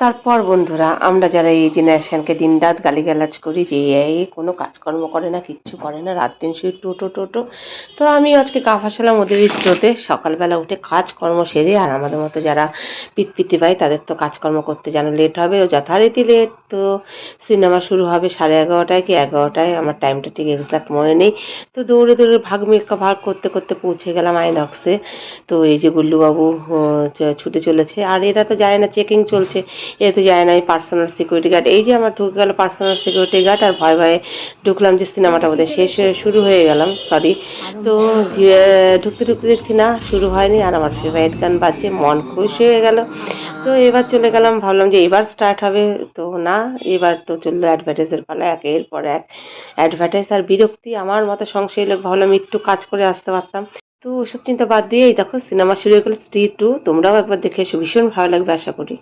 তারপর বন্ধুরা, আমরা যারা এই জেনারেশনকে দিন রাত গালিগালাজ করি যে এই কোনো কাজকর্ম করে না, কিচ্ছু করে না, রাত দিন শুয়ে টোটো টোটো তো আমি আজকে গা ফাঁসালাম ওদের স্টোতে সকালবেলা উঠে কাজকর্ম সেরে আর আমাদের মতো যারা পিতপিতি পায় তাদের তো কাজকর্ম করতে যেন লেট হবে। ও যথারীতি লেট তো সিনেমা শুরু হবে সাড়ে এগারোটায় কি এগারোটায়? আমার টাইমটা ঠিক এক্সাক্ট মনে নেই। তো দৌড়ে দৌড়ে ভাগ মিল্কা ভাগ করতে করতে পৌঁছে গেলাম আইনক্সে তো এই যে গুল্লুবাবু ছুটে চলেছে। আর এরা তো যায় না চেকিং চলছে। এরা তো যায় না এই পার্সোনাল সিকিউরিটি গার্ড এই যে আমার ঢুকে গেল পার্সোনাল সিকিউরিটি গার্ড আর ভয় ভয়ে ঢুকলাম যে সিনেমাটা বোধহয় শেষ হয়ে শুরু হয়ে গেলাম সরি তো ঢুকতে ঢুকতে দেখছি না শুরু হয়নি। আর আমার ফেভারিট গান বাজছে মন খুশ হয়ে গেল। তো এবার চলে গেলাম, ভাবলাম যে এবার স্টার্ট হবে। তো না, এবার তো চলল অ্যাডভার্টাইজের পালা একের পর এক। অ্যাডভার্টাইজ আর বিরক্তি, আমার মতো সংশয় লোক, ভাবলাম একটু কাজ করে আসতে পারতাম। তো ওসব চিন্তা বাদ দিয়ে দেখো সিনেমা শুরু হয়ে গেল স্ত্রী টু তোমরাও একবার দেখে এসো, ভীষণ ভালো লাগবে, আশা করি।